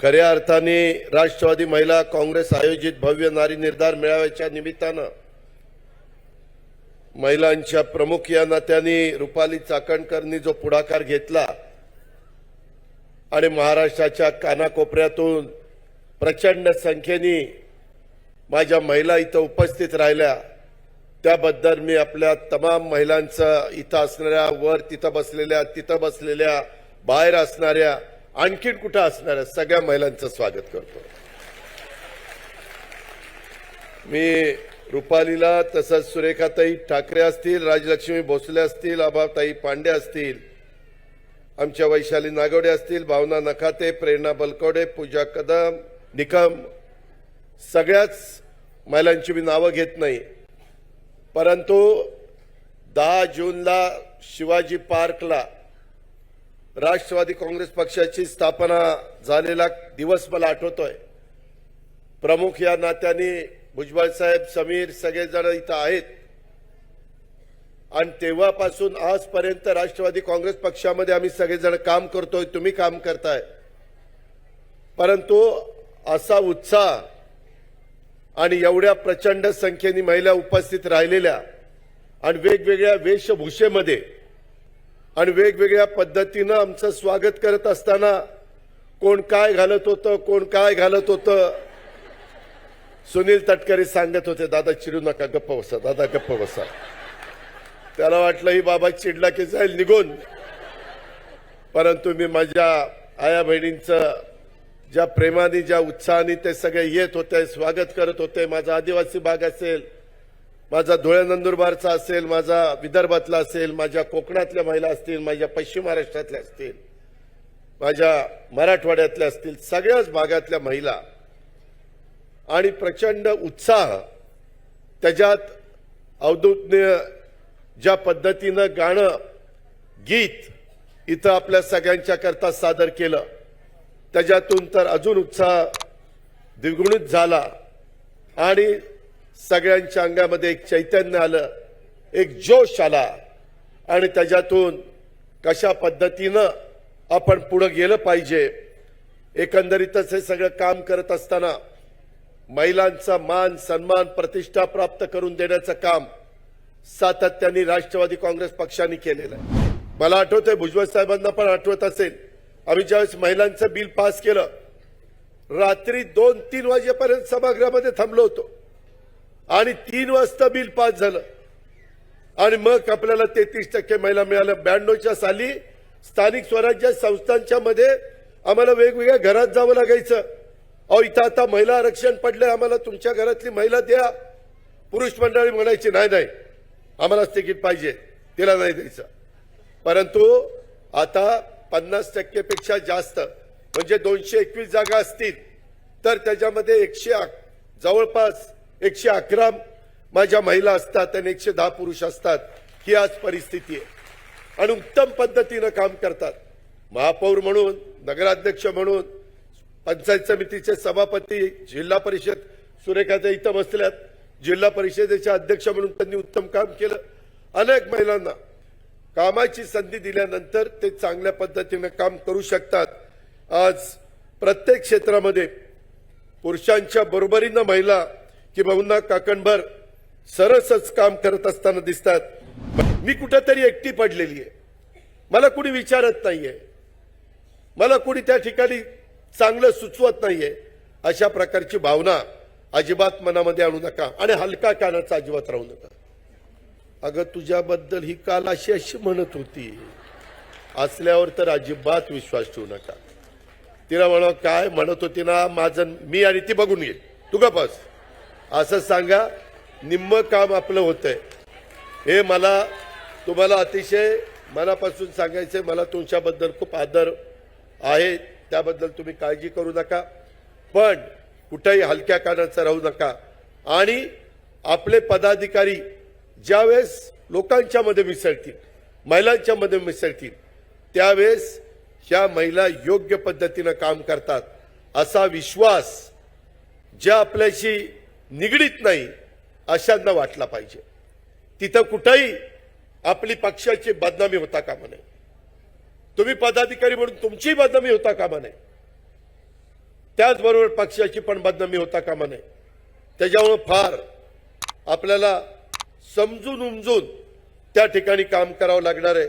खऱ्या अर्थाने राष्ट्रवादी महिला काँग्रेस आयोजित भव्य नारी निर्धार मेळाव्याच्या निमित्तानं महिलांच्या प्रमुख या नात्याने रुपाली चाकणकरनी जो पुढाकार घेतला आणि महाराष्ट्राच्या कानाकोपऱ्यातून प्रचंड संख्येने माझ्या महिला इथं उपस्थित राहिल्या त्याबद्दल मी आपल्या तमाम महिलांचं इथं असणाऱ्या वर तिथं बसलेल्या तिथं बसलेल्या बाहेर असणाऱ्या आणखीन कुठं असणाऱ्या सगळ्या महिलांचं स्वागत करतो. मी रुपालीला तसंच सुरेखाताई ठाकरे असतील राजलक्ष्मी भोसले असतील आबाताई पांडे असतील आमच्या वैशाली नागवडे असतील भावना नखाते प्रेरणा बलकवडे पूजा कदम निकम सगळ्याच महिलांची मी नावं घेत नाही. परंतु दहा जूनला शिवाजी पार्कला राष्ट्रवादी काँग्रेस पक्षाची स्थापना झालेला दिवस मला आठवतोय. प्रमुख या नात्याने भुजबळ साहेब समीर सगळेजण इथं आहेत. आणि तेव्हापासून आजपर्यंत राष्ट्रवादी काँग्रेस पक्षामध्ये आम्ही सगळेजण काम करतोय तुम्ही काम करताय. परंतु असा उत्साह आणि एवढ्या प्रचंड संख्येने महिला उपस्थित राहिलेल्या आणि वेगवेगळ्या वेशभूषेमध्ये आणि वेगवेगळ्या पद्धतीनं आमचं स्वागत करत असताना कोण काय घालत होतं कोण काय घालत होतं? सुनील तटकरे सांगत होते दादा चिडू नका गप्प बसा दादा गप्प बसा. त्याला वाटलं ही बाबा चिडला की जाईल निघून. परंतु मी माझ्या आया बहिणींचं ज्या प्रेमाने ज्या उत्साहाने ते सगळे येत होते स्वागत करत होते माझा आदिवासी भाग असेल माझा धुळे नंदुरबारचा असेल माझा विदर्भातला असेल माझ्या कोकणातल्या महिला असतील माझ्या पश्चिम महाराष्ट्रातल्या असतील माझ्या मराठवाड्यातल्या असतील सगळ्याच भागातल्या महिला आणि प्रचंड उत्साह त्याच्यात अवधूतनीय ज्या पद्धतीनं गाणं गीत इथं आपल्या सगळ्यांच्या करता सादर केलं त्याच्यातून तर अजून उत्साह द्विगुणित झाला आणि सगळ्यांच्या अंगामध्ये एक चैतन्य आलं एक जोश आला. आणि त्याच्यातून कशा पद्धतीनं आपण पुढं गेलं पाहिजे एकंदरीतच हे सगळं काम करत असताना महिलांचा मान सन्मान प्रतिष्ठा प्राप्त करून देण्याचं काम सातत्याने राष्ट्रवादी काँग्रेस पक्षाने केलेलं आहे. मला आठवतंय भुजबळ साहेबांना पण आठवत असेल आम्ही ज्यावेळेस महिलांचं बिल पास केलं रात्री दोन तीन वाजेपर्यंत सभागृहामध्ये थांबलो होतो. आणि तीन वाजता बिल पास झालं. आणि मग आपल्याला तेहतीस टक्के महिला मिळाल्या. ब्याण्णवच्या साली स्थानिक स्वराज्य संस्थांच्या मध्ये आम्हाला वेगवेगळ्या घरात जावं लागायचं. अहो इथं आता महिला आरक्षण पडलंय आम्हाला तुमच्या घरातली महिला द्या. पुरुष मंडळी म्हणायची नाही नाही आम्हालाच तिकीट पाहिजे तिला नाही द्यायचं. परंतु आता पन्नास टक्केपेक्षा जास्त म्हणजे दोनशे एकवीस जागा असतील तर त्याच्यामध्ये एकशे जवळपास एकशे अकरा माझ्या महिला असतात आणि एकशे दहा पुरुष असतात ही आज परिस्थिती आहे. आणि उत्तम पद्धतीनं काम करतात. महापौर म्हणून नगराध्यक्ष म्हणून पंचायत समितीचे सभापती जिल्हा परिषद सुरेखाच्या इथं बसल्यात. जिल्हा परिषदेच्या अध्यक्ष म्हणून त्यांनी उत्तम काम केलं. अनेक महिलांना कामाची संधी दिल्यानंतर ते चांगल्या पद्धतीनं काम करू शकतात. आज प्रत्येक क्षेत्रामध्ये पुरुषांच्या बरोबरीनं महिला की बहुना काकणभर सरसच काम करत असताना दिसतात. मी कुठेतरी एकटी पडलेली आहे. मला कुणी विचारत नाहीये. मला कुणी त्या ठिकाणी चांगलं सुचवत नाहीये. अशा प्रकारची भावना अजिबात मनामध्ये आणू नका आणि हलका कानाचा अजिबात राहू नका. अगं तुझ्याबद्दल ही काल अशी अशी म्हणत होती. असल्यावर तर अजिबात विश्वास ठेवू नका. तिला म्हणा काय म्हणत होती ना माझं मी आणि ती बघून येईल तू का असं सांगा निम्म काम आपलं होतंय. हे मला तुम्हाला अतिशय मनापासून सांगायचं आहे मला तुमच्याबद्दल खूप आदर आहे त्याबद्दल तुम्ही काळजी करू नका. पण कुठेही हलक्या कानाचं राहू नका. आणि आपले पदाधिकारी ज्यावेळेस लोकांच्या मध्ये मिसळतील महिलांच्या मध्ये मिसळतील त्यावेळेस ह्या महिला योग्य पद्धतीनं काम करतात. असा विश्वास ज्या आपल्याशी निगडीत नाही अशांना वाटला पाहिजे. तिथं कुठंही आपली पक्षाची बदनामी होता कामा नये. तुम्ही पदाधिकारी म्हणून तुमची बदनामी होता कामा नये. त्याचबरोबर पक्षाची पण बदनामी होता कामा नये. त्याच्यामुळं फार आपल्याला समजून उमजून त्या ठिकाणी काम करावं लागणार आहे.